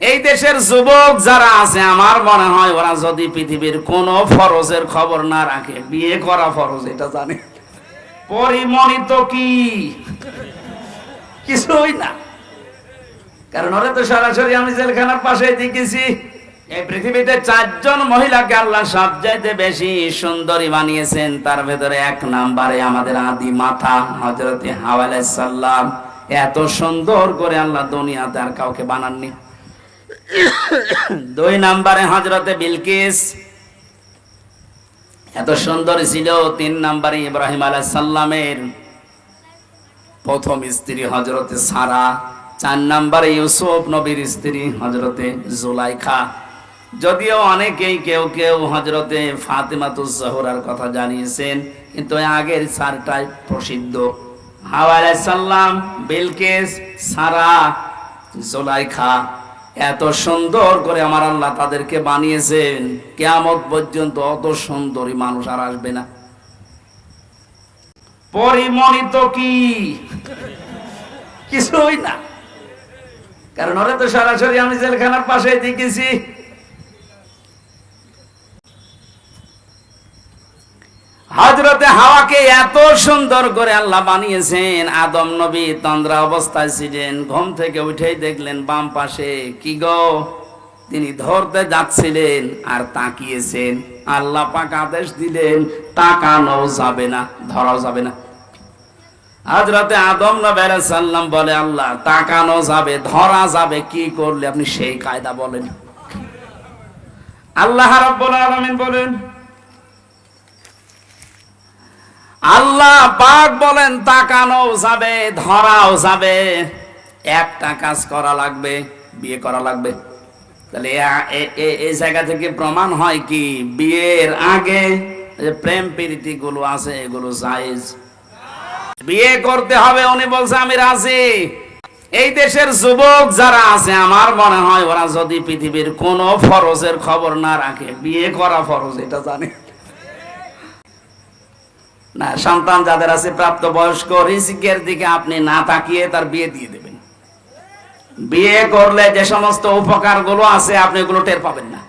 এই দেশের যুবক যারা আছে, আমার মনে হয় ওরা যদি পৃথিবীর কোন ফরজের খবর না রাখে, বিয়ে করা ফরজ, এটা জানে। পরিমণিত কি? কিছুই না। কারণ ওরা তো সরাসরি আমি জেলখানার পাশে দেখেছি, এই পৃথিবীতে চারজন মহিলাকে আল্লাহ সবচাইতে বেশি সুন্দরী বানিয়েছেন। তার ভেতরে এক নাম্বারে আমাদের আদি মাথা হজরত হাওয়ালাম এত সুন্দর করে আল্লাহ দুনিয়াতে আর কাউকে বানাননি। দুই নাম্বারে হজরতে বিলকিস। এত সুন্দর ছিল, তিন নাম্বারে ইব্রাহিম আলাহ সাল্লামের প্রথম স্ত্রী হজরতে সারা, চার নাম্বারে ইউসুফ নবীর স্ত্রী হজরতে জুলাইখা। যদিও অনেকেই কেউ কেউ হজরতে ফাতেমাতুজ জহরার কথা জানিয়েছেন, কিন্তু আগের সারটাই প্রসিদ্ধ। হাওয়া সাল্লাম বিলকেস, সারা, জোলাইখা। এত সুন্দর করে আমার আল্লাহ তাদেরকে বানিয়েছেন। কেয়ামত পর্যন্ত অত সুন্দরী মানুষ আর আসবে না। পরিমণিত কি? কিছুই না। কারণ ওরা তো সরাসরি আমি জেলখানার পাশে দেখেছি। হজরতে হাওয়াকে এত সুন্দর করে আল্লাহ বানিয়েছেন, আদম নবী তন্দ্রা অবস্থায় ছিলেন, ঘুম থেকে উঠেই দেখলেন বাম পাশে, কি গো? তিনি ধরতে যাচ্ছিলেন আর তাকিয়েছেন। আল্লাহ পাক আদেশ দিলেন তাকানো যাবে না, ধরাও যাবে না। হজরতে আদম নবী সাল্লাম বলে, আল্লাহ, তাকানো যাবে, ধরা যাবে, কি করলে? আপনি সেই কায়দা বলেন। আল্লাহ রাব্বুল আলামিন বলেন আল্লাহ পাক বলেন তাকানো যাবে, ধরাও যাবে। একটা কাজ করা লাগবে, বিয়ে করা লাগবে। তাহলে এই জায়গা থেকে প্রমাণ হয় কি, বিয়ের আগে যে প্রেম প্রীতি গুলো আছে, এগুলো জায়েজ। বিয়ে করতে হবে, উনি বলছে, আমি রাজি। এই দেশের যুবক যারা আছে, আমার মনে হয় ওরা যদি পৃথিবীর কোন ফরজের খবর না রাখে, বিয়ে করা ফরজ, এটা জানে। না, সন্তান যাদের আছে প্রাপ্ত বয়স্ক রিজিকের দিকে আপনি না তাকিয়ে তার বিয়ে দিয়ে দেবেন। বিয়ে করলে যে সমস্ত উপকারগুলো আছে, আপনি ওগুলো টের পাবেন না।